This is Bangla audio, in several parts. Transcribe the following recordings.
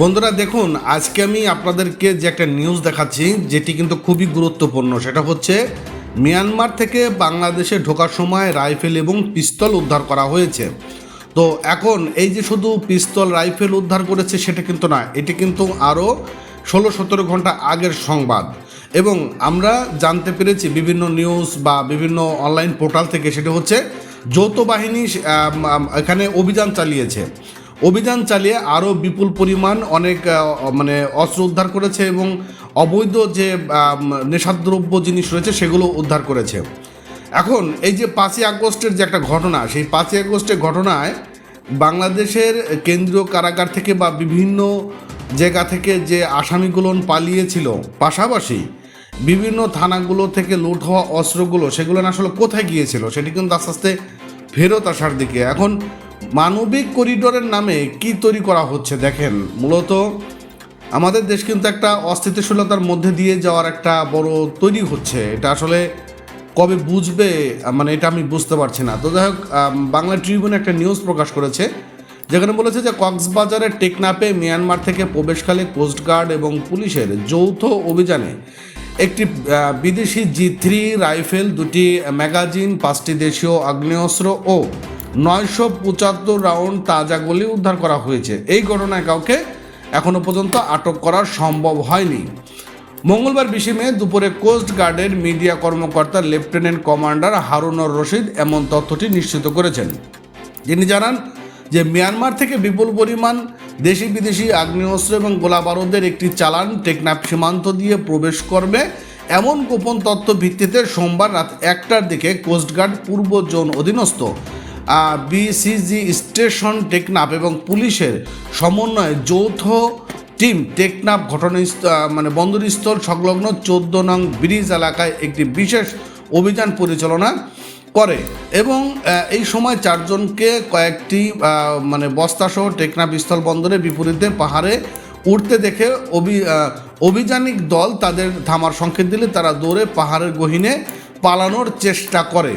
বন্ধুরা, দেখুন, আজকে আমি আপনাদেরকে যে একটা নিউজ দেখাচ্ছি, যেটি কিন্তু খুবই গুরুত্বপূর্ণ, সেটা হচ্ছে মিয়ানমার থেকে বাংলাদেশে ঢোকার সময় রাইফেল এবং পিস্তল উদ্ধার করা হয়েছে। তো এখন, এই যে শুধু পিস্তল, রাইফেল উদ্ধার করেছে, সেটা কিন্তু না এটি কিন্তু আরও ষোলো সতেরো ঘণ্টা আগের সংবাদ। এবং আমরা জানতে পেরেছি বিভিন্ন নিউজ বা বিভিন্ন অনলাইন পোর্টাল থেকে, সেটা হচ্ছে যৌথ বাহিনী এখানে অভিযান চালিয়েছে। অভিযান চালিয়ে আরও বিপুল পরিমাণ অনেক মানে অস্ত্র উদ্ধার করেছে এবং অবৈধ যে নেশাদ্রব্য জিনিস রয়েছে সেগুলো উদ্ধার করেছে। এখন এই যে পাঁচই আগস্টের যে একটা ঘটনা, সেই পাঁচই আগস্টের ঘটনায় বাংলাদেশের কেন্দ্রীয় কারাগার থেকে বা বিভিন্ন জায়গা থেকে যে আসামিগুলো পালিয়েছিল, পাশাপাশি বিভিন্ন থানাগুলো থেকে লুট হওয়া অস্ত্রগুলো, সেগুলো আসলে কোথায় গিয়েছিল, সেটি কিন্তু আস্তে আস্তে ফেরত আসার দিকে। এখন মানবিক করিডোরের নামে কি তৈরি করা হচ্ছে দেখেন। মূলত আমাদের দেশ কিন্তু একটা অস্থিতিশীলতার মধ্যে দিয়ে যাওয়ার একটা বড় তৈরি হচ্ছে। এটা আসলে কবে বুঝবে মানে এটা আমি বুঝতে পারছি না। তো যাই হোক বাংলা ট্রিবিউন একটা নিউজ প্রকাশ করেছে, যেখানে বলেছে যে কক্সবাজারের টেকনাপে মিয়ানমার থেকে প্রবেশকালে কোস্টগার্ড এবং পুলিশের যৌথ অভিযানে একটি বিদেশি জি থ্রি রাইফেল, দুটি ম্যাগাজিন, পাঁচটি দেশীয় আগ্নেয়াস্ত্র ও নয়শো পঁচাত্তর রাউন্ড তাজা গুলি উদ্ধার করা হয়েছে। এই ঘটনায় কাউকে এখনও পর্যন্ত আটক করা সম্ভব হয়নি। মঙ্গলবার বিশে মে দুপুরে কোস্ট গার্ডের মিডিয়া কর্মকর্তা লেফটেন্যান্ট কমান্ডার হারুনর রশিদ এমন তথ্যটি নিশ্চিত করেছেন। তিনি জানান যে মিয়ানমার থেকে বিপুল পরিমাণ দেশি বিদেশি আগ্নেয়াস্ত্র এবং গোলা বারুদের একটি চালান টেকনাফ সীমান্ত দিয়ে প্রবেশ করবে। এমন গোপন তথ্য ভিত্তিতে সোমবার রাত একটার দিকে কোস্টগার্ড পূর্ব জোন অধীনস্থ বিসিজি স্টেশন টেকনাফ এবং পুলিশের সমন্বয়ে যৌথ টিম টেকনাফ ঘটনাস্থ মানে বন্দরস্থল সংলগ্ন চোদ্দ নং ব্রিজ এলাকায় একটি বিশেষ অভিযান পরিচালনা করে এবং এই সময় চারজনকে কয়েকটি মানে বস্তাসহ টেকনাফ স্থল বন্দরে বিপরীতে পাহাড়ে উঠতে দেখে অভি অভিযানিক দল তাদের থামার সংকেত দিলে তারা দৌড়ে পাহাড়ের গহীনে পালানোর চেষ্টা করে।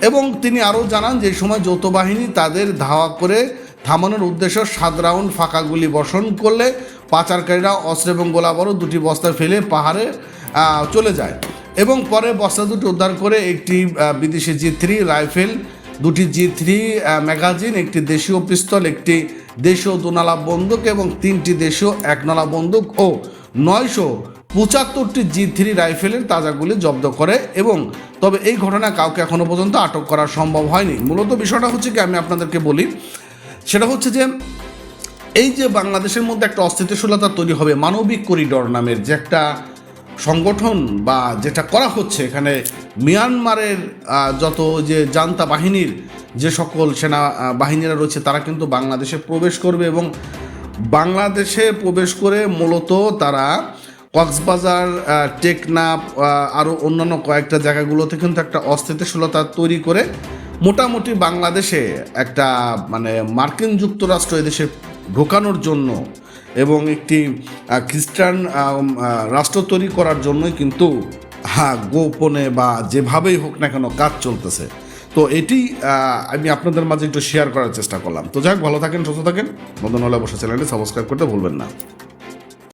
এবং তিনি আরও জানান যে সময় যৌথ বাহিনী তাদের ধাওয়া করে থামানোর উদ্দেশ্য সাত রাউন্ড ফাঁকা গুলি বর্ষণ করলে পাচারকারীরা অস্ত্র এবং গোলাবারও দুটি বস্তা ফেলে পাহাড়ে চলে যায় এবং পরে বস্তা দুটি উদ্ধার করে একটি বিদেশি জি থ্রি রাইফেল, দুটি জি থ্রি ম্যাগাজিন, একটি দেশীয় পিস্তল, একটি দেশীয় দুনালা বন্দুক এবং তিনটি দেশীয় একনলা বন্দুক ও নয়শো পঁচাত্তরটি জি থ্রি রাইফেলের তাজাগুলি জব্দ করে এবং তবে এই ঘটনা কাউকে এখনও পর্যন্ত আটক করা সম্ভব হয়নি। মূলত বিষয়টা হচ্ছে কি, আমি আপনাদেরকে বলি, সেটা হচ্ছে যে এই যে বাংলাদেশের মধ্যে একটা অস্থিতিশীলতা তৈরি হবে, মানবিক করিডর নামের যে একটা সংগঠন বা যেটা করা হচ্ছে এখানে, মিয়ানমারের যত যে জান্তা বাহিনীর যে সকল সেনা বাহিনীরা রয়েছে, তারা কিন্তু বাংলাদেশে প্রবেশ করবে এবং বাংলাদেশে প্রবেশ করে মূলত তারা কক্সবাজার আহ, টেকনাফ আরও অন্যান্য কয়েকটা জায়গাগুলোতে কিন্তু একটা অস্থিতিশীলতা তৈরি করে মোটামুটি বাংলাদেশে একটা মানে মার্কিন যুক্তরাষ্ট্র এদেশে ঢোকানোর জন্য এবং একটি খ্রিস্টান রাষ্ট্র তৈরি করার জন্যই কিন্তু হ্যাঁ গোপনে বা যেভাবেই হোক না কেন কাজ চলতেছে। তো এটি আমি আপনাদের মাঝে একটু শেয়ার করার চেষ্টা করলাম। তো যাক ভালো থাকেন সুস্থ থাকেন। নতুন হলে অবশ্যই চ্যানেলটি সাবস্ক্রাইব করতে ভুলবেন না।